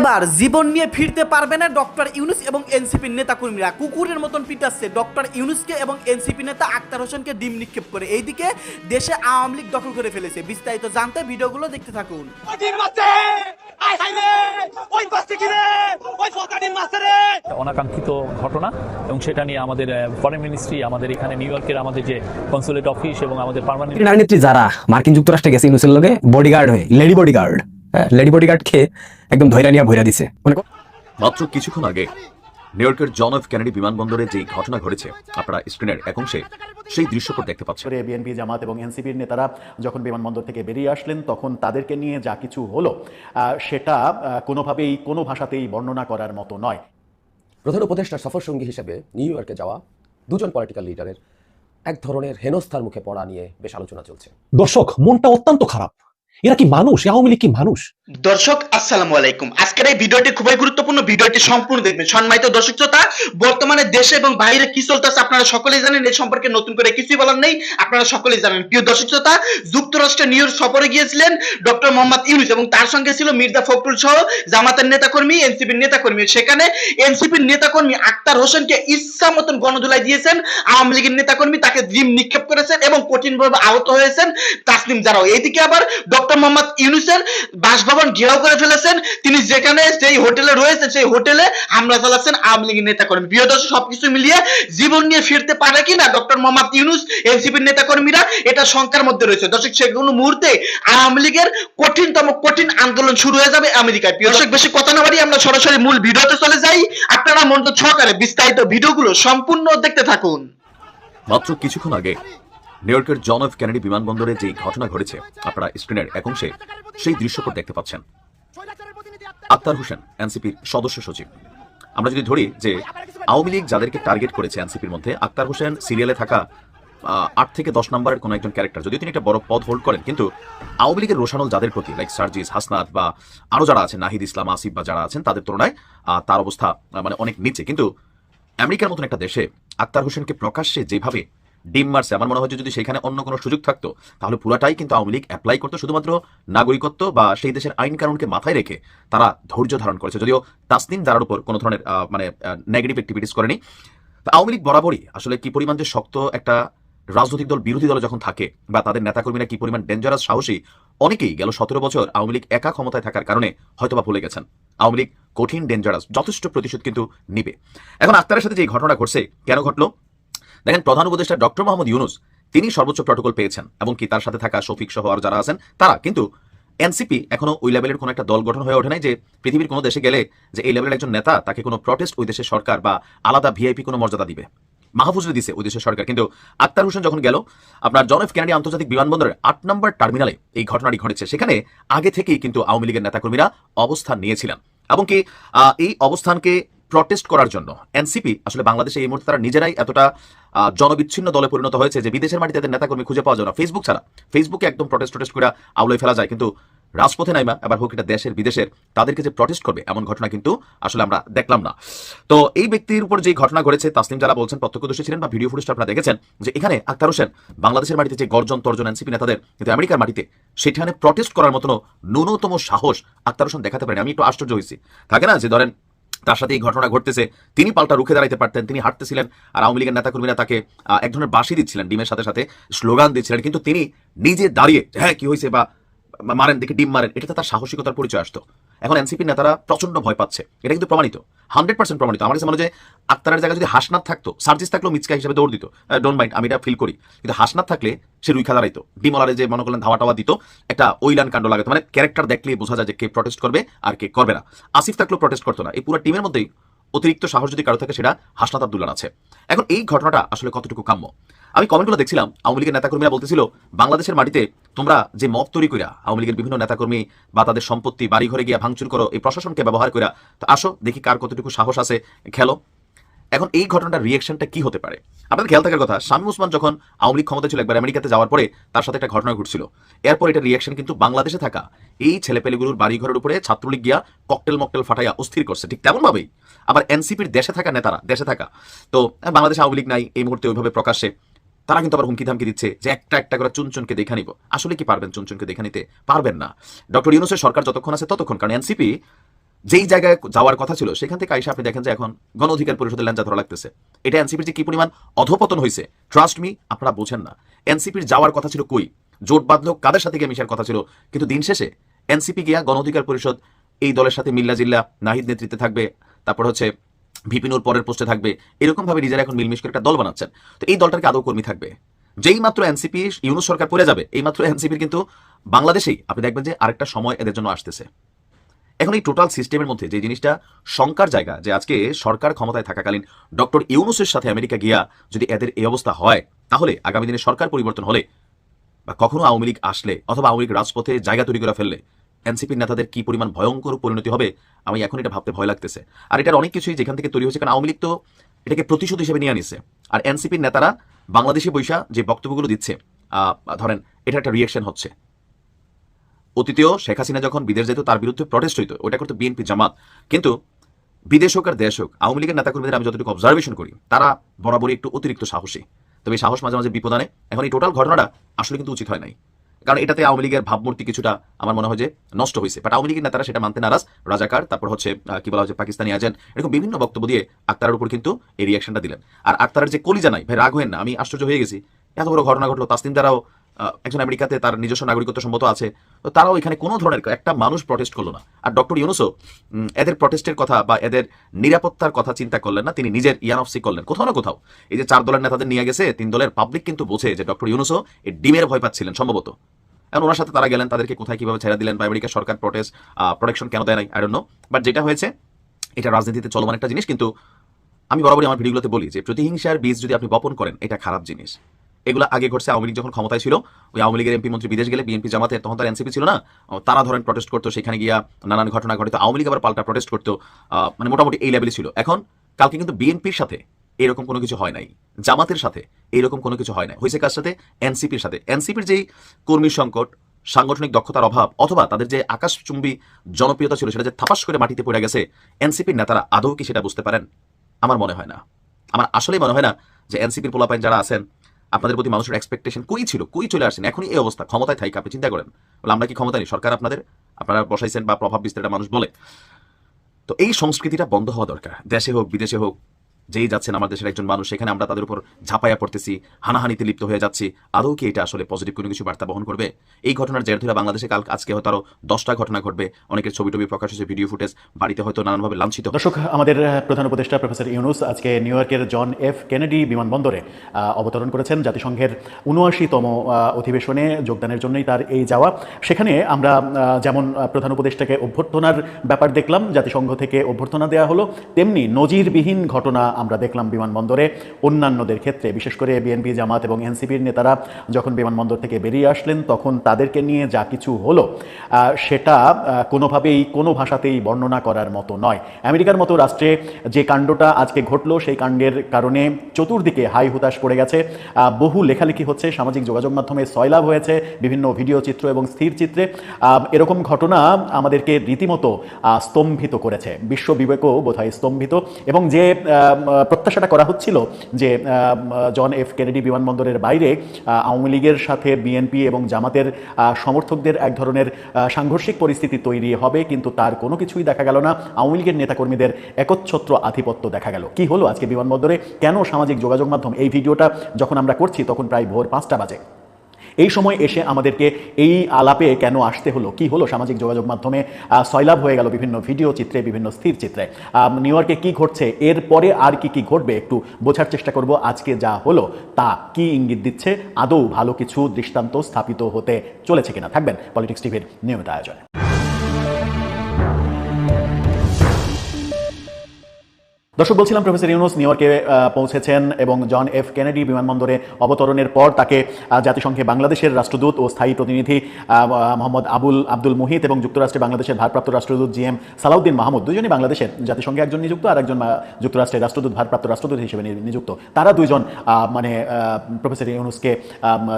এবার জীবন নিয়ে ফিরতে পারবে না ডক্টর ইউনুস এবং এনসিপির নেতাকর্মীরা। কুকুরের মতন পিটাচ্ছে ডক্টর ইউনুসকে এবং এনসিপি নেতা আক্তার হোসেনকে ডিম নিক্ষেপ করে। এইদিকে দেশে আওয়ামী লীগ দখল করে ফেলেছে। বিস্তারিত জানতে ভিডিওগুলো দেখতে থাকুন। অনাকাঙ্ক্ষিত ঘটনা এবং সেটা নিয়ে আমাদের ফরেন মিনিস্ট্রি আমাদের এখানে নিউ ইয়র্কের আমাদের যে কনসুলেট অফিস এবং আমাদের পার্মানেন্ট নেত্রী যারা মার্কিন যুক্তরাষ্ট্রে গেছে ইউনুসের লগে বডিগার্ড হয়ে লেডি বডিগার্ড লেডি বডিগার্ড খেয়ে একদম ধৈরা নিয়ে ভৈরা দিছে। মানে মাত্র কিছুক্ষণ আগে নিউ ইয়র্কের জন এফ কেনেডি বিমানবন্দরে যে ঘটনা ঘটেছে আপনারা স্ক্রিনের এক অংশে সেই দৃশ্যপট দেখতে পাচ্ছেন। করে বিএনপি জামাত এবং এনসিপির নেতারা যখন বিমানবন্দর থেকে বেরিয়ে আসলেন তখন তাদেরকে নিয়ে যা কিছু হলো আহ, সেটা কোনোভাবেই কোনো ভাষাতেই বর্ণনা করার মতো নয়। প্রধান উপদেষ্টার সফর সঙ্গী হিসেবে নিউ ইয়র্কে যাওয়া দুজন পলিটিক্যাল লিডারের এক ধরনের হেনস্থার মুখে পড়া নিয়ে বেশ আলোচনা চলছে। দর্শক মনটা অত্যন্ত খারাপ। এরা কি মানুষ? আওয়ামী লীগ কি মানুষ? দর্শক, আসসালামু আলাইকুম। আজকের এই ভিডিওটি খুবই গুরুত্বপূর্ণ। ভিডিওটি সম্পূর্ণ দেখবেন। সম্মানিত দর্শক শ্রোতা, বর্তমানে দেশে এবং বাইরে কি চলতেছে আপনারা সকলেই জানেন। এই সম্পর্কে নতুন করে কিছুই বলার নেই। আপনারা সকলেই জানেন। প্রিয় দর্শক শ্রোতা যুক্তরাষ্ট্রে নিউ ইয়র্ক সফরে গিয়েছিলেন ডক্টর মোহাম্মদ ইউনুস এবং তার সঙ্গে ছিল মির্জা ফখরুল সহ জামাতের নেতাকর্মী, এনসিপির নেতাকর্মী। সেখানে এনসিপির নেতাকর্মী আক্তার হোসেনকে ইচ্ছা মতন গণধুলাই দিয়েছেন। আওয়ামী লীগের নেতাকর্মী তাকে জিম নিক্ষেপ করেছেন এবং কঠিনভাবে আহত হয়েছেন। তাসলিম জারাও। এইদিকে আবার ডক্টর মোহাম্মদ ইউনুসের বাসভবন ঘেরাও করে ফেলেছেন। তিনি যেখানে যেই হোটেলে রয়েছে সেই হোটেলে হামলা চালাচ্ছেন আওয়ামী লীগের নেতাকর্মী। প্রিয় দর্শক, সবকিছু মিলিয়ে জীবন নিয়ে ফিরতে পারে কিনা ডক্টর মোহাম্মদ ইউনুস এনসিপির নেতাকর্মীরা, এটা শঙ্কার মধ্যে রয়েছে। দর্শক, সে কোনো মুহূর্তে আওয়ামী লীগের কঠিনতম, কঠিন আন্দোলন শুরু হয়ে যাবে আমেরিকায়। প্রিয় দর্শক, বেশি কথা না বাড়ি আমরা সরাসরি মূল ভিডিওতে চলে যাই। আপনারা মনোযোগ সহকারে বিস্তারিত ভিডিওগুলো সম্পূর্ণ দেখতে থাকুন। মাত্র কিছুক্ষণ আগে নিউ ইয়র্কের জন এফ কেনেডি বিমানবন্দরে যে ঘটনা ঘটেছে, আপনারা স্ক্রিনের এক অংশে সেই দৃশ্যপট দেখতে পাচ্ছেন। আক্তার হোসেন, এনসিপির সদস্য সচিব। আমরা যদি ধরি যে আওয়ামী লীগ যাদেরকে টার্গেট করেছে এনসিপির মধ্যে, আক্তার হোসেন সিরিয়ালে থাকা আট থেকে দশ নম্বরের কোনো একজন ক্যারেক্টার যদিও তিনি একটা বড় পদ হোল্ড করেন, কিন্তু আওয়ামী লীগের রোশানল যাদের প্রতি লাইক সার্জিস, হাসনাত বা আরও যারা আছেন, নাহিদ ইসলাম, আসিফ বা যারা আছেন, তাদের তুলনায় তার অবস্থা মানে অনেক নিচে। কিন্তু আমেরিকার মতন একটা দেশে আক্তার হোসেনকে প্রকাশ্যে যেভাবে ডিম মারছে। আমার মনে হয় যদি সেখানে অন্য কোনো সুযোগ থাকতো, তাহলে পুরাটাই কিন্তু আওয়ামী লীগ অ্যাপ্লাই করতো, শুধুমাত্র নাগরিকত্ব বা সেই দেশের আইন কানুনকে মাথায় রেখে তারা ধৈর্য ধারণ করেছে। যদিও তাসনিম যারার উপর কোনো ধরনের মানে নেগেটিভ অ্যাক্টিভিটিস করেনি। আওয়ামী লীগ বরাবরই আসলে কি পরিমাণ যে শক্ত একটা রাজনৈতিক দল, বিরোধী দল যখন থাকে বা তাদের নেতাকর্মীরা কি পরিমাণ ডেঞ্জারাস সাহসী, অনেকেই গেল সতেরো বছর আওয়ামী লীগ একা ক্ষমতায় থাকার কারণে হয়তোবা ভুলে গেছেন। আওয়ামী লীগ কঠিন ডেঞ্জারাস যথেষ্ট প্রতিশোধ কিন্তু নিবে। এখন আক্তারের সাথে যে ঘটনা ঘটছে, কেন ঘটলো? দেখেন, প্রধান উপদেষ্টা ডক্টর মোহাম্মদ ইউনুস, তিনি সর্বোচ্চ প্রটোকল পেয়েছেন এবং কি তার সাথে থাকা শফিক সহ আর যারা আছেন, তারা। কিন্তু এনসিপি এখনও ওই লেভেলের কোনো একটা দল গঠন হয়ে ওঠে নাই যে পৃথিবীর কোনো দেশে গেলে যে এই লেভেলের একজন নেতা, তাকে কোনো প্রটেস্ট ওই দেশের সরকার বা আলাদা ভিআইপি কোনো মর্যাদা দিবে। মাহফুজরে দিছে ওই দেশের সরকার। কিন্তু আক্তার হোসেন যখন গেল, আপনার জন এফ কেনেডি আন্তর্জাতিক বিমানবন্দরের আট নম্বর টার্মিনালে এই ঘটনাটি ঘটেছে। সেখানে আগে থেকেই কিন্তু আওয়ামী লীগের নেতাকর্মীরা অবস্থান নিয়েছিলেন। এবং কি এই অবস্থানকে প্রটেস্ট করার জন্য এনসিপি, আসলে বাংলাদেশে এই মুহূর্তে তারা নিজেরাই এতটা জনবিচ্ছিন্ন দলে পরিণত হয়েছে যে বিদেশের মাটিতে তাদের নেতাকর্মী খুঁজে পাওয়া যায় না। ফেসবুক ছাড়া। ফেসবুকে একদম প্রটেস্ট প্রটেস্ট করে আউলায় ফেলা যায়। কিন্তু রাজপথে নাইমা, এবার হোক এটা দেশের বিদেশের, তাদেরকে যে প্রটেস্ট করবে, এমন ঘটনা কিন্তু আসলে আমরা দেখলাম না। তো এই ব্যক্তির উপর যে ঘটনা ঘটেছে তাসলিম যারা বলছেন, প্রত্যক্ষদর্শী ছিলেন বা ভিডিও ফুটেজটা আপনারা দেখেছেন, যে এখানে আক্তার হোসেন বাংলাদেশের মাটিতে যে গর্জন, তর্জন এনসিপি নেতাদের, কিন্তু আমেরিকার মাটিতে, সেখানে প্রটেস্ট করার মতন ন্যূনতম সাহস আক্তার হোসেন দেখাতে পারেন। আমি একটু আশ্চর্য হয়েছি। থাকে না যে ধরেন তার সাথে এই ঘটনা ঘটতেছে। তিনি পাল্টা রুখে দাঁড়াইতে পারতেন, তিনি হাঁটতেছিলেন আর আওয়ামী লীগের নেতাকর্মীরা তাকে এক ধরনের বাসি দিচ্ছিলেন, ডিমের সাথে সাথে স্লোগান দিচ্ছিলেন, কিন্তু তিনি নিজে দাঁড়িয়ে হ্যাঁ কি হয়েছে বা মারেন, দেখে ডিম মারেন এটা তো তার সাহসিকতার পরিচয় আসতো। এখন এনসিপি নেতারা প্রচণ্ড ভয় পাচ্ছে। এটা কিন্তু প্রমাণিত, হান্ড্রেড পার্সেন্ট প্রমাণিত। আমার কাছে মনে হয় আক্তারের জায়গায় যদি হাসনাথ থাকতো, সার্জিস থাকলেও মিচকা হিসেবে দৌড় দিত। ডোন্ট মাইন্ড আমি এটা ফিল করি। কিন্তু হাসনাথ থাকলে সে রুই খেলা রাইতো। ডিমলারে যে মনে করলেন ধাওয়া টাওয়া দিত, একটা ওইলান কাণ্ড লাগাতো। মানে ক্যারেক্টার দেখলে বোঝা যায় যে কে প্রটেস্ট করবে আর কে করবে না। আসিফ থাকলেও প্রটেস্ট করতো না। এই পুরো টিমের মধ্যেই অতিরিক্ত সাহস যদি কারও থাকে, সেটা হাসনাত আব্দুল্লাহ আছে। এখন এই ঘটনাটা আসলে কতটুকু কাম্য? আমি কমেন্টগুলো দেখছিলাম, আওয়ামী লীগের নেতাকর্মীরা বলতেছিল, বাংলাদেশের মাটিতে তোমরা যে মত তৈরি কইরা আওয়ামী লীগের বিভিন্ন নেতাকর্মী বা তাদের সম্পত্তি, বাড়িঘরে গিয়া ভাঙচুর করো, এই প্রশাসনকে ব্যবহার করিয়া তো আসো, দেখি কার কতটুকু সাহস আছে, খেলো। এখন এই ঘটনাটার রিয়েকশনটা কি হতে পারে? আপনাদের খেয়াল থাকার কথা শামীম ওসমান যখন আওয়ামী লীগ ক্ষমতা ছিল একবার আমেরিকাতে যাওয়ার পরে তার সাথে একটা ঘটনা ঘটছিল। এরপর এটা রিয়েকশন কিন্তু বাংলাদেশে থাকা। এই ছেলেপেলেগুলোর বাড়ি ঘরের উপরে ছাত্রলীগ গিয়া ককটেল মকটেল ফাটাইয়া অস্থির করছে ঠিক তেমন ভাবেই আবার এনসিপির দেশে থাকা নেতারা দেশে থাকা। তো আহ, বাংলাদেশে আওয়ামী লীগ নাই এই মুহূর্তে ওইভাবে প্রকাশ্যে। তারা কিন্তু আবার হুমকি ধামকি দিচ্ছে যে একটা একটা করে চুনচুনকে দেখে নিব। আসলে কি পারবেন চুনচুনকে দেখে নিতে? পারবেন না। ডক্টর ইউনুসের সরকার যতক্ষণ আছে ততক্ষণ কারণ এনসিপি যেই জায়গায় যাওয়ার কথা ছিল, সেখান থেকে আইসা আপনি দেখেন যে এখন গণ অধিকার পরিষদের ল্যাঞ্জা ধরা লাগতেছে। এটা এনসিপির যে কি পরিমাণ অধপতন হয়েছে ট্রাস্ট মি আপনারা বোঝেন না। এনসিপির যাওয়ার কথা ছিল কই? জোট বাঁধলো কাদের সাথে গিয়ে মিশার কথা ছিল? কিন্তু দিন শেষে এনসিপি গিয়া গণ অধিকার পরিষদ এই দলের সাথে মিল্লা জিল্লা নাহিদ নেতৃত্বে থাকবে, তারপর হচ্ছে ভিপিনুর পরের পোস্টে থাকবে এরকম ভাবে নিজেরা এখন মিলমিশ করে একটা দল বানাচ্ছেন। তো এই দলটার আদৌ কর্মী থাকবে? যেই মাত্র এনসিপি, ইউনুস সরকার পড়ে যাবে, এই মাত্র এনসিপির কিন্তু বাংলাদেশেই আপনি দেখবেন যে আরেকটা সময় এদের জন্য আসতেছে। এখন এই টোটাল সিস্টেমের মধ্যে যে জিনিসটা শঙ্কার জায়গা, যে আজকে সরকার ক্ষমতায় থাকাকালীন ডক্টর ইউনুসের সাথে আমেরিকা গিয়া যদি এদের এই অবস্থা হয়, তাহলে আগামী দিনে সরকার পরিবর্তন হলে বা কখনো আওয়ামী লীগ আসলে অথবা আওয়ামী লীগ রাজপথে জায়গা তৈরি করে ফেললে এনসিপির নেতাদের কি পরিমাণ ভয়ঙ্কর পরিণতি হবে, আমি এখন এটা ভাবতে ভয় লাগতেছে। আর এটার অনেক কিছুই যেখান থেকে তৈরি হয়েছে, কারণ আওয়ামী লীগ তো এটাকে প্রতিশোধ হিসেবে নিয়ে আনিছে। আর এনসিপির নেতারা বাংলাদেশি বৈশা যে বক্তব্যগুলো দিচ্ছে ধরেন এটা একটা রিয়েকশন হচ্ছে। অতীতেও শেখ হাসিনা যখন বিদেশ যেত, তার বিরুদ্ধে প্রটেস্ট হইতো। ওটা করতো বিএনপি জামাত। কিন্তু বিদেশ হোক আর দেশ হোক, আওয়ামী লীগের নেতাকর্মীদের আমি যতটুকু অবজারভেশন করি, তারা বরাবরই একটু অতিরিক্ত সাহসী। তবে এই সাহস মাঝে মাঝে বিপদ আনে। এখন এই টোটাল ঘটনাটা আসলে কিন্তু উচিত হয় নাই। কারণ এটাতে আওয়ামী লীগের ভাবমূর্তি কিছুটা আমার মনে হয় যে নষ্ট হয়েছে। বাট আওয়ামী লীগের নেতারা সেটা মানতে নারাজ। রাজাকার, তারপর হচ্ছে কি বলা হচ্ছে পাকিস্তানি এজেন্ট এরকম বিভিন্ন বক্তব্য দিয়ে আক্তারের উপর কিন্তু এই রিয়াকশনটা দিলেন। আর আক্তারের যে কলিজা নাই, ভাই রাগ হয়েন না, আমি আশ্চর্য হয়ে গেছি। এত বড় ঘটনা ঘটলো তাসলিম দ্বারাও একজন আমেরিকাতে তার নিজস্ব নাগরিকত্ব সম্মত আছে, তো তারাও এখানে কোনো ধরনের একটা মানুষ প্রটেস্ট করল না। আর ডক্টর ইউনুসও এদের প্রটেস্টের কথা বা এদের নিরাপত্তার কথা চিন্তা করলেন না, তিনি নিজের ইয়ানফসি করলেন। কোথাও না কোথাও। এই যে চার দলের নেতাদের নিয়ে গেছে, তিন দলের পাবলিক কিন্তু বোঝে যে ডক্টর ইউনুসও এই ডিমের ভয় পাচ্ছিলেন সম্ভবত। এখন ওনার সাথে তারা গেলেন, তাদেরকে কোথায় কীভাবে ছেড়ে দিলেন বা আমেরিকা সরকার প্রটেস্ট প্রোটেকশন কেন দেয় নাই আই ডোন্ট নো বাট যেটা হয়েছে, এটা রাজনীতিতে চলমান একটা জিনিস, কিন্তু আমি বরাবরই আমার ভিডিওগুলোতে বলি যে প্রতিহিংসার বীজ যদি আপনি বপন করেন, এটা খারাপ জিনিস। এগুলো আগে ঘটছে আওয়ামী লীগ যখন ক্ষমতায় ছিল, ওই আওয়ামী লীগের এমপি মন্ত্রী বিদেশ গেলে বিএনপি জামাতে তখন তার এনসিপি ছিল না। তারা ধরেন প্রটেস্ট করতো, সেখানে গিয়া নানান ঘটনা ঘটিত আওয়ামী লীগ আবার পাল্টা প্রটেস্ট করতো। মানে মোটামুটি এই লেভেলে ছিল। এখন কালকে কিন্তু বিএনপির সাথে এরকম কোনো কিছু হয় নাই, জামাতের সাথে এরকম কোনো কিছু হয় নাই। হয়েছে কার সাথে? এনসিপির সাথে। এনসিপির যেই কর্মী সংকট, সাংগঠনিক দক্ষতার অভাব, অথবা তাদের যে আকাশচুম্বী জনপ্রিয়তা ছিল, সেটা যে থাপাস করে মাটিতে পড়ে গেছে, এনসিপির নেতারা আদৌ কি সেটা বুঝতে পারেন? আমার মনে হয় না। আমার আসলেই মনে হয় না যে এনসিপির পোলাপাইন যারা আছেন আপনাদের প্রতি মানুষের এক্সপেকটেশন কই ছিল? কই চলে আসছেন এখনই এই অবস্থা। ক্ষমতায় থাকি আপনি চিন্তা করেন। বলে আমরা কি ক্ষমতা নেই? সরকার আপনাদের, আপনারা বসাইছেন বা প্রভাব বিস্তারটা মানুষ বলে। তো এই সংস্কৃতিটা বন্ধ হওয়া দরকার। দেশে হোক, বিদেশে হোক যেই যাচ্ছেন আমার দেশের একজন মানুষ, সেখানে আমরা তাদের উপর ঝাঁপাইয়া পড়তেছি, হানাহানিতে লিপ্ত হয়ে যাচ্ছি। আদৌ কি এটা আসলে পজিটিভ কোনো কিছু বার্তা বহন করবে? এই ঘটনার জের ধরে বাংলাদেশে কাল, আজকে হয়তো আরও দশটা ঘটনা ঘটবে। অনেকের ছবি টবি প্রকাশ হয়েছে ভিডিও ফুটেজ বাড়িতে হয়তো নানানভাবে লাঞ্ছিত। দর্শক, আমাদের প্রধান উপদেষ্টা প্রফেসর ইউনুস আজকে নিউ ইয়র্কের জন এফ কেনেডি বিমানবন্দরে অবতরণ করেছেন জাতিসংঘের উনআশিতম অধিবেশনে যোগদানের জন্যই তার এই যাওয়া। সেখানে আমরা যেমন প্রধান উপদেষ্টাকে অভ্যর্থনার ব্যাপার দেখলাম, জাতিসংঘ থেকে অভ্যর্থনা দেওয়া হলো, তেমনি নজিরবিহীন ঘটনা আমরা দেখলাম বিমানবন্দরে অন্যান্যদের ক্ষেত্রে, বিশেষ করে বিএনপি জামাত এবং এনসিপির নেতারা যখন বিমানবন্দর থেকে বেরিয়ে আসলেন, তখন তাদেরকে নিয়ে যা কিছু হলো সেটা কোনোভাবেই কোনো ভাষাতেই বর্ণনা করার মতো নয়। আমেরিকার মতো রাষ্ট্রে যে কাণ্ডটা আজকে ঘটলো, সেই কাণ্ডের কারণে চতুর্দিকে হাই হুতাশ পড়ে গেছে। বহু লেখালেখি হচ্ছে, সামাজিক যোগাযোগ মাধ্যমে সয়লাভ হয়েছে, বিভিন্ন ভিডিও চিত্র এবং স্থির চিত্রে। এরকম ঘটনা আমাদেরকে রীতিমতো স্তম্ভিত করেছে। বিশ্ব বিবেকও বোধহয় স্তম্ভিত এবং যে প্রত্যাশাটা করা হচ্ছিল যে জন এফ কেনেডি বিমানবন্দরের বাইরে আওয়ামী লীগের সাথে বিএনপি এবং জামাতের সমর্থকদের এক ধরনের সাংঘর্ষিক পরিস্থিতি তৈরি হবে, কিন্তু তার কোনো কিছুই দেখা গেল না। আওয়ামী লীগের নেতাকর্মীদের একচ্ছত্র আধিপত্য দেখা গেল। কি হলো আজকে বিমানবন্দরে? কেন সামাজিক যোগাযোগ মাধ্যম এই ভিডিওটা যখন আমরা করছি, তখন প্রায় ভোর পাঁচটা বাজে। এই সময় এসে আমাদেরকে এই আলাপে কেন আসতে হলো, কি হলো সামাজিক যোগাযোগ মাধ্যমে সয়লাভ হয়ে গেল বিভিন্ন ভিডিও চিত্রে, বিভিন্ন স্থির চিত্রে। নিউ ইয়র্কে কী ঘটছে এরপরে আর কি কি ঘটবে একটু বোঝার চেষ্টা করব আজকে যা হলো, তা কি ইঙ্গিত দিচ্ছে, আদৌ ভালো কিছু দৃষ্টান্ত স্থাপিত হতে চলেছে কিনা, থাকবেন পলিটিক্স টিভির নিয়মিত আয়োজনে। দর্শক বলছিলাম প্রফেসর ইউনুস নিউ ইয়র্কে পৌঁছেছেন এবং জন এফ কেনেডি বিমানবন্দরে অবতরণের পর তাকে জাতিসংঘে বাংলাদেশের রাষ্ট্রদূত ও স্থায়ী প্রতিনিধি মোহাম্মদ আবুল আব্দুল মুহিত এবং যুক্তরাষ্ট্রে বাংলাদেশের ভারপ্রাপ্ত রাষ্ট্রদূত জি এম সালাউদ্দিন মাহমুদ দুজনই বাংলাদেশের জাতিসংঘে একজন নিযুক্ত আর একজন যুক্তরাষ্ট্রের রাষ্ট্রদূত ভারপ্রাপ্ত রাষ্ট্রদূত হিসেবে নিযুক্ত। তারা দুইজন আহ, মানে প্রফেসর ইউনুসকে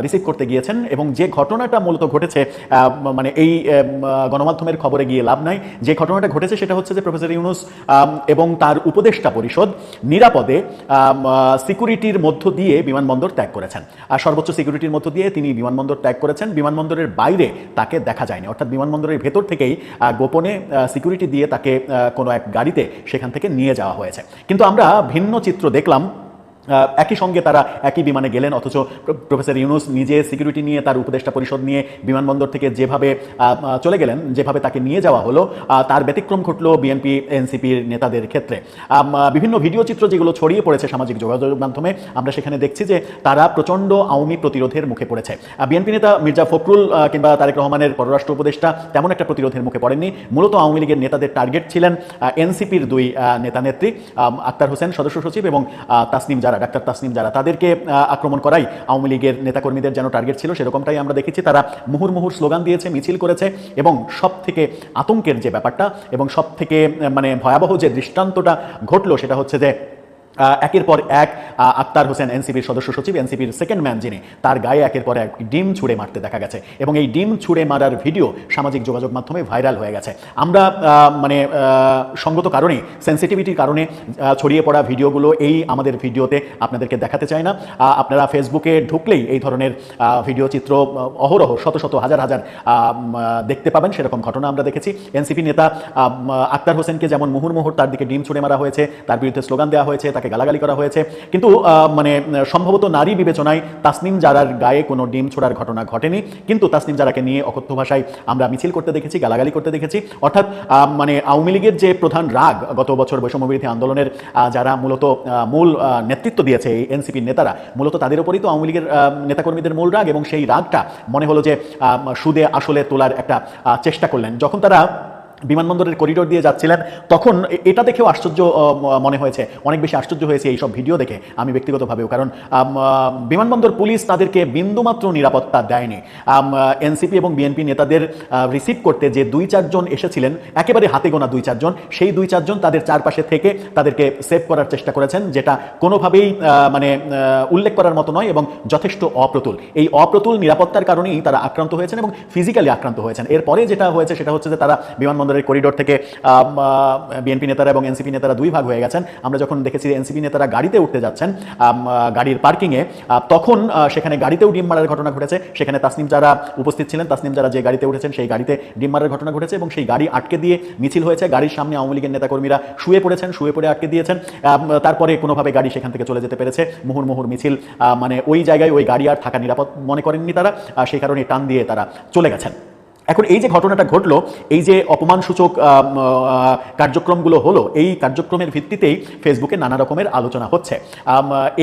রিসিভ করতে গিয়েছেন এবং যে ঘটনাটা মূলত ঘটেছে মানে এই গণমাধ্যমের খবরে গিয়ে লাভ নাই। যে ঘটনাটা ঘটেছে সেটা হচ্ছে যে প্রফেসর ইউনুস এবং তার উপদেষ্টা পরিষদ নিরাপদে সিকিউরিটির মধ্য দিয়ে বিমানবন্দর ত্যাগ করেছেন। আর সর্বোচ্চ সিকিউরিটির মধ্য দিয়ে তিনি বিমানবন্দর ত্যাগ করেছেন। বিমানবন্দরের বাইরে তাকে দেখা যায়নি। অর্থাৎ বিমানবন্দরের ভেতর থেকেই গোপনে সিকিউরিটি দিয়ে তাকে কোনো এক গাড়িতে সেখান থেকে নিয়ে যাওয়া হয়েছে। কিন্তু আমরা ভিন্ন চিত্র দেখলাম। একই সঙ্গে তারা একই বিমানে গেলেন, অথচ প্রফেসর ইউনুস নিজে সিকিউরিটি নিয়ে, তার উপদেষ্টা পরিষদ নিয়ে বিমানবন্দর থেকে যেভাবে চলে গেলেন, যেভাবে তাকে নিয়ে যাওয়া হলো তার ব্যতিক্রম ঘটলো বিএনপি, এনসিপির নেতাদের ক্ষেত্রে। বিভিন্ন ভিডিও চিত্র যেগুলো ছড়িয়ে পড়েছে সামাজিক যোগাযোগ মাধ্যমে, আমরা সেখানে দেখছি যে তারা প্রচণ্ড আওয়ামী প্রতিরোধের মুখে পড়েছে। বিএনপি নেতা মির্জা ফখরুল কিংবা তারেক রহমানের পররাষ্ট্র উপদেষ্টা তেমন একটা প্রতিরোধের মুখে পড়েননি। মূলত আওয়ামী লীগের নেতাদের টার্গেট ছিলেন এনসিপির দুই নেতা নেত্রী আক্তার হোসেন সদস্য সচিব এবং তাসনিম যারা ডাক্তার তাসনিম, যারা তাদেরকে আক্রমণ করাই আওয়ামী লীগের নেতাকর্মীদের যেন টার্গেট ছিল, সেরকমটাই আমরা দেখেছি। তারা মুহুর স্লোগান দিয়েছে, মিছিল করেছে এবং সব থেকে আতঙ্কের যে ব্যাপারটা এবং সব থেকে মানে ভয়াবহ যে দৃষ্টান্তটা ঘটলো সেটা হচ্ছে যে একের পর এক আক্তার হোসেন এনসিপির সদস্য সচিব, এনসিপির সেকেন্ড ম্যান যিনি, তার গায়ে একের পর এক ডিম ছুঁড়ে মারতে দেখা গেছে এবং এই ডিম ছুঁড়ে মারার ভিডিও সামাজিক যোগাযোগ মাধ্যমে ভাইরাল হয়ে গেছে। আমরা মানে সঙ্গত কারণে সেন্সিটিভিটির কারণে ছড়িয়ে পড়া ভিডিওগুলো এই আমাদের ভিডিওতে আপনাদেরকে দেখাতে চাই না। আপনারা ফেসবুকে ঢুকলেই এই ধরনের ভিডিও চিত্র অহরহ, শত শত, হাজার হাজার দেখতে পাবেন, সেরকম ঘটনা আমরা দেখেছি। এনসিপি নেতা আক্তার হোসেনকে যেমন মুহুর্মুহুর তার দিকে ডিম ছুঁড়ে মারা হয়েছে, তার বিরুদ্ধে স্লোগান দেওয়া হয়েছে তাকে গালাগালি করা হয়েছে। কিন্তু মানে সম্ভবত নারী বিবেচনায় তাসনিম জারার গায়ে কোনো ডিম ছোড়ার ঘটনা ঘটেনি। কিন্তু তাসনিম জারাকে নিয়ে অকথ্য ভাষায় আমরা মিছিল করতে দেখেছি, গালাগালি করতে দেখেছি। অর্থাৎ মানে আওয়ামী লীগের যে প্রধান রাগ গত বছর বৈষম্যবিরোধী আন্দোলনের যারা মূলত মূল নেতৃত্ব দিয়েছে এই এনসিপির নেতারা, মূলত তাদের উপরই তো আওয়ামী লীগের নেতাকর্মীদের মূল রাগ এবং সেই রাগটা মনে হলো যে সুদে আসলে তোলার একটা চেষ্টা করলেন। যখন তারা বিমানবন্দরের করিডোর দিয়ে যাচ্ছিলেন, তখন এটা দেখেও আশ্চর্য মনে হয়েছে। অনেক বেশি আশ্চর্য হয়েছে এই সব ভিডিও দেখে, আমি ব্যক্তিগতভাবেও। কারণ বিমানবন্দর পুলিশ তাদেরকে বিন্দুমাত্র নিরাপত্তা দেয়নি। এনসিপি এবং বিএনপি নেতাদের রিসিভ করতে যে দুই চারজন এসেছিলেন, একেবারে হাতে গোনা দুই চারজন, সেই দুই চারজন তাদের চারপাশে থেকে তাদেরকে সেভ করার চেষ্টা করেছেন, যেটা কোনোভাবেই মানে উল্লেখ করার মতো নয় এবং যথেষ্ট অপ্রতুল। এই অপ্রতুল নিরাপত্তার কারণেই তারা আক্রান্ত হয়েছেন এবং ফিজিক্যালি আক্রান্ত হয়েছেন। এরপরে যেটা হয়েছে সেটা হচ্ছে যে তারা বিমানবন্দরের করিডোর থেকে বিএনপি নেতারা এবং এনসিপি নেতারা দুই ভাগ হয়ে গেছেন। আমরা যখন দেখেছি এনসিপি নেতারা গাড়িতে উঠতে যাচ্ছেন গাড়ির পার্কিংয়ে তখন সেখানে গাড়িতেও ডিম মারার ঘটনা ঘটেছে। সেখানে তাসনিম যারা উপস্থিত ছিলেন, তাসনিম যারা যে গাড়িতে উঠেছেন, সেই গাড়িতে ডিম মারার ঘটনা ঘটেছে এবং সেই গাড়ি আটকে দিয়ে মিছিল হয়েছে। গাড়ির সামনে আওয়ামী লীগের নেতাকর্মীরা শুয়ে পড়েছেন, শুয়ে পড়ে আটকে দিয়েছেন। তারপরে কোনোভাবে গাড়ি সেখান থেকে চলে যেতে পেরেছে। মুহুর মুহুর মিছিল মানে ওই জায়গায় ওই গাড়ি আর থাকা নিরাপদ মনে করেননি তারা। সেই কারণে টান দিয়ে তারা চলে গেছেন। এখন এই যে ঘটনাটা ঘটলো, এই যে অপমানসূচক কার্যক্রমগুলো হলো, এই কার্যক্রমের ভিত্তিতেই ফেসবুকে নানা রকমের আলোচনা হচ্ছে।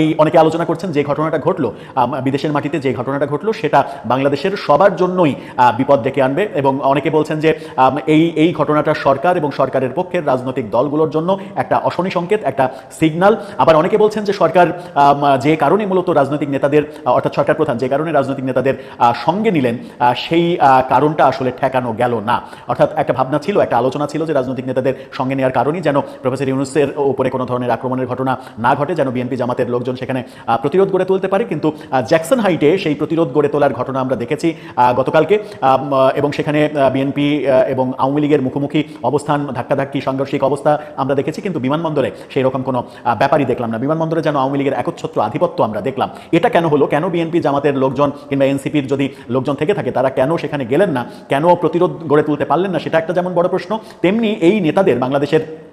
এই অনেকে আলোচনা করছেন যে ঘটনাটা ঘটলো বিদেশের মাটিতে যে ঘটনাটা ঘটলো, সেটা বাংলাদেশের সবার জন্যই বিপদ ডেকে আনবে এবং অনেকে বলছেন যে এই এই ঘটনাটা সরকার এবং সরকারের পক্ষের রাজনৈতিক দলগুলোর জন্য একটা অশনি সংকেত, একটা সিগন্যাল আবার অনেকে বলছেন যে সরকার যে কারণে মূলত রাজনৈতিক নেতাদের, অর্থাৎ সরকার প্রধান যে কারণে রাজনৈতিক নেতাদের সঙ্গে নিলেন সেই কারণটা আসলে ঠেকানো গেল না। অর্থাৎ একটা ভাবনা ছিল, একটা আলোচনা ছিল যে রাজনৈতিক নেতাদের সঙ্গে নেওয়ার কারণেই যেন প্রফেসর ইউনুসের উপরে কোনো ধরনের আক্রমণের ঘটনা না ঘটে, যেন বিএনপি জামাতের লোকজন সেখানে প্রতিরোধ গড়ে তুলতে পারে। কিন্তু জ্যাকসন হাইটে সেই প্রতিরোধ গড়ে তোলার ঘটনা আমরা দেখেছি গতকালকে এবং সেখানে বিএনপি এবং আওয়ামী লীগের মুখোমুখি অবস্থান, ধাক্কাধাক্কি, সাংঘর্ষিক অবস্থা আমরা দেখেছি। কিন্তু বিমানবন্দরে সেই রকম কোনো ব্যাপারই দেখলাম না। বিমানবন্দরে যেন আওয়ামী লীগের একচ্ছত্র আধিপত্য আমরা দেখলাম। এটা কেন হলো? কেন বিএনপি জামাতের লোকজন কিংবা এনসিপির যদি লোকজন থেকে থাকে, তারা কেন সেখানে গেলেন না? কেন প্রতিরোধ গড়ে তুলতে পারলেন না, সেটা একটা যেমন বড় প্রশ্ন, তেমনি এই নেতাদের, বাংলাদেশের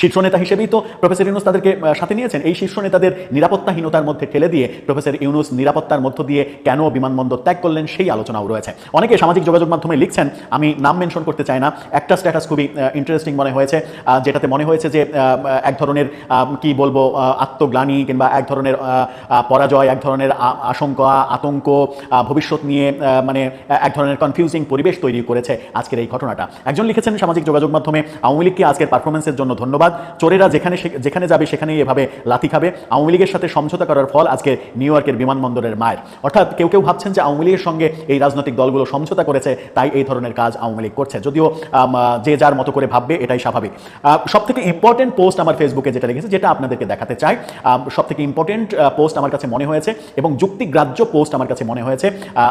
শীর্ষ নেতা হিসেবেই তো প্রফেসর ইউনুস তাদেরকে সাথে নিয়েছেন। এই শীর্ষ নেতাদের নিরাপত্তাহীনতার মধ্যে ঠেলে দিয়ে প্রফেসর ইউনুস নিরাপত্তার মধ্য দিয়ে কেন বিমানবন্দর ত্যাগ করলেন সেই আলোচনাও রয়েছে। অনেকে সামাজিক যোগাযোগ মাধ্যমে লিখছেন, আমি নাম মেনশন করতে চাই না, একটা স্ট্যাটাস খুবই ইন্টারেস্টিং মনে হয়েছে যেটাতে মনে হয়েছে যে এক ধরনের কি বলব আত্মগ্লানি কিংবা এক ধরনের পরাজয়, এক ধরনের আশঙ্কা, আতঙ্ক ভবিষ্যৎ নিয়ে মানে এক ধরনের কনফিউজিং পরিবেশ তৈরি করেছে আজকের এই ঘটনাটা। একজন লিখেছেন সামাজিক যোগাযোগ মাধ্যমে, আওয়ামী লীগকে আজকের পারফরমেন্সের জন্য ধন্যবাদ। চোরেরা যেখানে যেখানে যাবে সেখানেই এভাবে লাথি খাবে। আওয়ামী লীগের সাথে সমঝোতা করার ফল আজকে নিউ ইয়র্কের বিমানবন্দরের মায়ের। অর্থাৎ কেউ কেউ ভাবছেন যে আওয়ামী লীগের সঙ্গে এই রাজনৈতিক দলগুলো সমঝোতা করেছে, তাই এই ধরনের কাজ আওয়ামী লীগ করছে। যদিও যে যার মতো করে ভাববে এটাই স্বাভাবিক। সব থেকে ইম্পর্টেন্ট পোস্ট আমার ফেসবুকে যেটা লিখেছে, যেটা আপনাদেরকে দেখাতে চাই সব থেকে ইম্পর্টেন্ট পোস্ট আমার কাছে মনে হয়েছে এবং যুক্তিগ্রাহ্য পোস্ট আমার কাছে মনে হয়েছে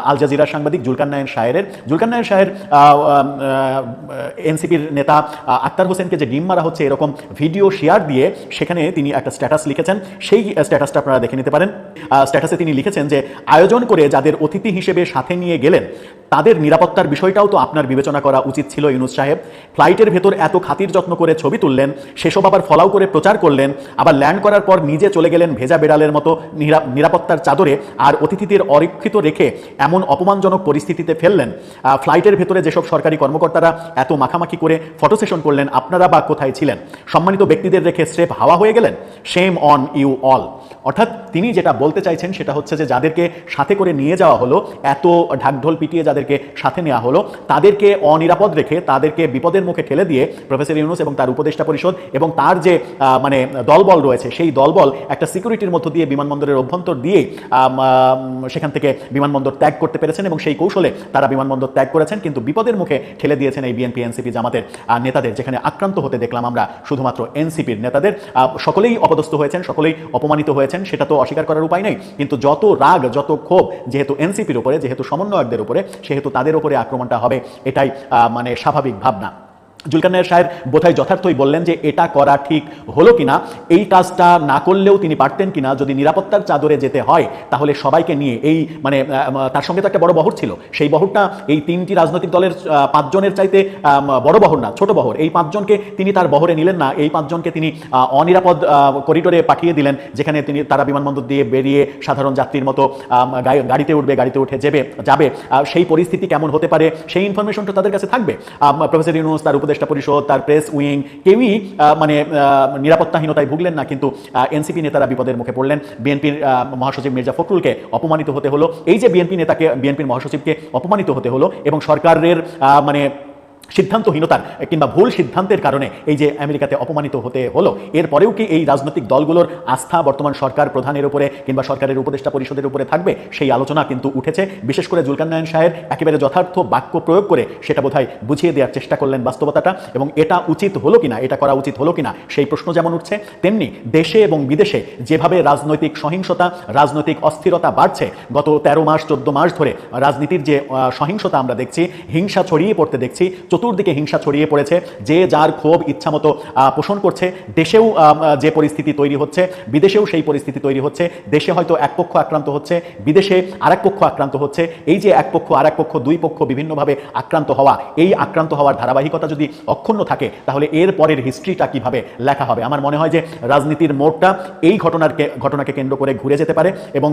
আল জাজিরা সাংবাদিক জুলকান নায়ন শাহের জুলকান নায়ন শাহের এনসিপির নেতা আক্তার হোসেনকে যে ডিম মারা হচ্ছে এরকম ভিডিও শেয়ার দিয়ে সেখানে তিনি একটা স্ট্যাটাস লিখেছেন। সেই স্ট্যাটাসটা আপনারা দেখে নিতে পারেন। স্ট্যাটাসে তিনি লিখেছেন যে, আয়োজন করে যাদের অতিথি হিসেবে সাথে নিয়ে গেলেন তাদের নিরাপত্তার বিষয়টাও তো আপনার বিবেচনা করা উচিত ছিল, ইউনুস সাহেব। ফ্লাইটের ভেতর এত খাতির যত্ন করে ছবি তুললেন, সেসব আবার ফলাও করে প্রচার করলেন, আবার ল্যান্ড করার পর নিজে চলে গেলেন ভেজা বেড়ালের মতো নিরাপত্তার চাদরে আর অতিথিদের অরক্ষিত রেখে এমন অপমানজনক পরিস্থিতিতে ফেললেন। ফ্লাইটের ভেতরে যেসব সরকারি কর্মকর্তারা এত মাখামাখি করে ফটো সেশন করলেন, আপনারা বা কোথায় ছিলেন? সম্মানিত ব্যক্তিদের রেখে স্রেফ হাওয়া হয়ে গেলেন? সেম অন ইউ অল অর্থাৎ তিনি যেটা বলতে চাইছেন সেটা হচ্ছে যে, যাদেরকে সাথে করে নিয়ে যাওয়া হলো, এত ঢাকঢোল পিটিয়ে যাদেরকে সাথে নেওয়া হলো। তাদেরকে অনিরাপদ রেখে, তাদেরকে বিপদের মুখে ঠেলে দিয়ে প্রফেসর ইউনুস এবং তার উপদেষ্টা পরিষদ এবং তার যে মানে দলবল রয়েছে, সেই দলবল একটা সিকিউরিটির মধ্য দিয়ে বিমানবন্দরের অভ্যন্তর দিয়ে সেখান থেকে বিমানবন্দর ত্যাগ করতে পেরেছেন এবং সেই কৌশলে তারা বিমানবন্দর ত্যাগ করেছেন। কিন্তু বিপদের মুখে ঠেলে দিয়েছেন এই বিএনপি, এনসিপি জামাতের নেতাদের, যেখানে আক্রান্ত হতে দেখলাম আমরা শুধুমাত্র এনসিপির নেতাদের। সকলেই অপদস্থ হয়েছেন, সকলেই অপমানিত হয়েছেন, সেটা তো অস্বীকার করার উপায় নেই। কিন্তু যত রাগ, যত ক্ষোভ, যেহেতু এনসিপির উপরে, যেহেতু সমন্বয়কদের উপরে সেহেতু তাদের ওপরে আক্রমণটা হবে এটাই মানে স্বাভাবিক ভাবনা। জুলকানের সাহেব বোধহয় যথার্থই বললেন যে, এটা করা ঠিক হলো কিনা? এই কাজটা না করলেও তিনি পারতেন কিনা? যদি নিরাপত্তার চাদরে যেতে হয়, তাহলে সবাইকে নিয়ে এই মানে তার সঙ্গে তো একটা বড় বহর ছিল। সেই বহরটা এই তিনটি রাজনৈতিক দলের পাঁচজনের চাইতে বড় বহর না, ছোট বহর। এই পাঁচজনকে তিনি তার বহরে নিলেন না। এই পাঁচজনকে তিনি অনিরাপদ করিডোরে পাঠিয়ে দিলেন, যেখানে তিনি তারা বিমানবন্দর দিয়ে বেরিয়ে সাধারণ যাত্রীর মতো গাড়িতে উঠবে, গাড়িতে উঠে যাবে যাবে। সেই পরিস্থিতি কেমন হতে পারে, সেই ইনফরমেশনটা তাদের কাছে থাকবে। প্রফেসর ইউনুস তার উপদেষ্টা পরিষদ তার প্রেস উইং কেউই মানে নিরাপত্তাহীনতায় ভুগলেন না, কিন্তু এনসিপি নেতারা বিপদের মুখে পড়লেন। বিএনপির মহাসচিব মির্জা ফখরুলকে অপমানিত হতে হলো। এই যে বিএনপি নেতাকে বিএনপির মহাসচিবকে অপমানিত হতে হলো এবং সরকারের মানে সিদ্ধান্তহীনতার কিংবা ভুল সিদ্ধান্তের কারণে এই যে আমেরিকাতে অপমানিত হতে হলো, এরপরেও কি এই রাজনৈতিক দলগুলোর আস্থা বর্তমান সরকার প্রধানের উপরে কিংবা সরকারের উপদেষ্টা পরিষদের উপরে থাকবে? সেই আলোচনা কিন্তু উঠেছে। বিশেষ করে জুলকান্নায়ন সাহেব একেবারে যথার্থ বাক্য প্রয়োগ করে সেটা বোধহয় বুঝিয়ে দেওয়ার চেষ্টা করলেন বাস্তবতাটা। এবং এটা উচিত হলো কিনা, এটা করা উচিত হলো কিনা, সেই প্রশ্ন যেমন উঠছে, তেমনি দেশে এবং বিদেশে যেভাবে রাজনৈতিক সহিংসতা, রাজনৈতিক অস্থিরতা বাড়ছে, গত তেরো মাস, চোদ্দ মাস ধরে রাজনীতির যে সহিংসতা আমরা দেখছি, হিংসা ছড়িয়ে পড়তে দেখছি চতুর্দিকে হিংসা ছড়িয়ে পড়েছে, যে যার ক্ষোভ ইচ্ছামতো পোষণ করছে। দেশেও যে পরিস্থিতি তৈরি হচ্ছে, বিদেশেও সেই পরিস্থিতি তৈরি হচ্ছে। দেশে হয়তো এক পক্ষ আক্রান্ত হচ্ছে, বিদেশে আরেক পক্ষ আক্রান্ত হচ্ছে। এই যে এক পক্ষ, আরেক পক্ষ, দুই পক্ষ বিভিন্নভাবে আক্রান্ত হওয়া, এই আক্রান্ত হওয়ার ধারাবাহিকতা যদি অক্ষুণ্ণ থাকে, তাহলে এর পরের হিস্ট্রিটা কীভাবে লেখা হবে? আমার মনে হয় যে রাজনীতির মোড়টা এই ঘটনার ঘটনাকে কেন্দ্র করে ঘুরে যেতে পারে এবং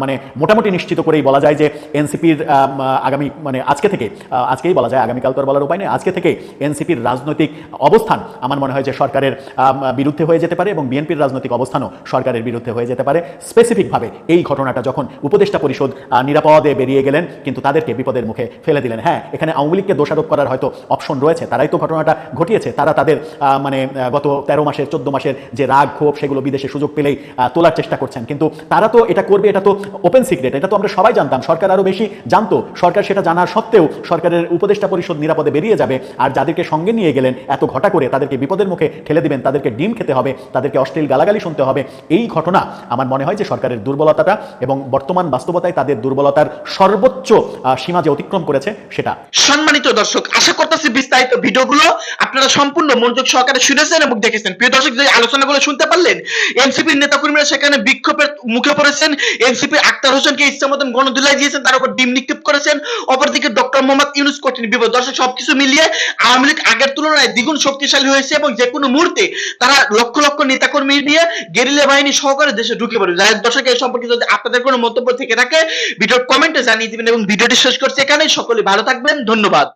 মানে মোটামুটি নিশ্চিত করেই বলা যায় যে এনসিপির আগামী মানে আজকে থেকে আজকেই বলা যায়, আগামীকাল তো আর বলার উপায় নেই আজকে থেকে এনসিপির রাজনৈতিক অবস্থান আমার মনে হয় যে সরকারের বিরুদ্ধে হয়ে যেতে পারে এবং বিএনপির রাজনৈতিক অবস্থানও সরকারের বিরুদ্ধে হয়ে যেতে পারে। স্পেসিফিকভাবে এই ঘটনাটা যখন উপদেষ্টা পরিষদ নিরাপদে বেরিয়ে গেলেন, কিন্তু তাদেরকে বিপদের মুখে ফেলে দিলেন। হ্যাঁ এখানে আওয়ামী লীগকে দোষারোপ করার হয়তো অপশন রয়েছে, তারাই তো ঘটনাটা ঘটিয়েছে। তারা তাদের মানে গত তেরো মাসের, চোদ্দ মাসের যে রাগ, ক্ষোভ, সেগুলো বিদেশে সুযোগ পেলেই তোলার চেষ্টা করছেন। কিন্তু তারা তো এটা করবে, এটা তো ওপেন সিক্রেট এটা তো আমরা সবাই জানতাম। সরকার আরও বেশি জানতো। সরকার সেটা জানার সত্ত্বেও সরকারের উপদেষ্টা পরিষদ নিরাপদে বেরিয়ে যাবে। আর যাদেরকে সঙ্গে নিয়ে গেলেন, এত ঘটা করে তাদেরকে বিপদের মুখে ঠেলে দিবেন, তাদেরকে ডিম খেতে হবে, তাদেরকে অশ্লীল গালাগালি শুনতে হবে। এই ঘটনা আমার মনে হয় যে সরকারের দুর্বলতাটা এবং বর্তমান বাস্তবতায় তাদের দুর্বলতার সর্বোচ্চ সীমা যে অতিক্রম করেছে, সেটা। সম্মানিত দর্শক, আশা করতেছি বিস্তারিত ভিডিওগুলো আপনারা সম্পূর্ণ মনোযোগ সহকারে শুনেছেন এবং দেখেছেন। প্রিয় দর্শক, যে আলোচনাগুলো শুনতে পারলেন, এনসিপির নেতাকর্মীরা সেখানে বিক্ষোভের মুখে পড়েছেন। এনসিপি আক্তার হোসেনকে ইচ্ছা মতন গণদুলাই দিয়েছেন, তার উপর ডিম নিক্ষেপ করেছেন। অপরদিকে ডক্টর মোহাম্মদ ইউনুস কঠিন বিপদ। দর্শক, সবকিছু মিলিয়ে আওয়ামী লীগ আগের তুলনায় দ্বিগুণ শক্তিশালী হয়েছে এবং যে কোনো মুহূর্তে তারা লক্ষ লক্ষ নেতাকর্মী নিয়ে গেরিলা বাহিনী সহকারে দেশে ঢুকে পড়বে। যাই দশক এই সম্পর্কে যদি আপনাদের কোনো মন্তব্য থেকে থাকে, ভিডিওর কমেন্টে জানিয়ে দিবেন এবং ভিডিওটি শেষ করছি এখানেই। সকলে ভালো থাকবেন। ধন্যবাদ।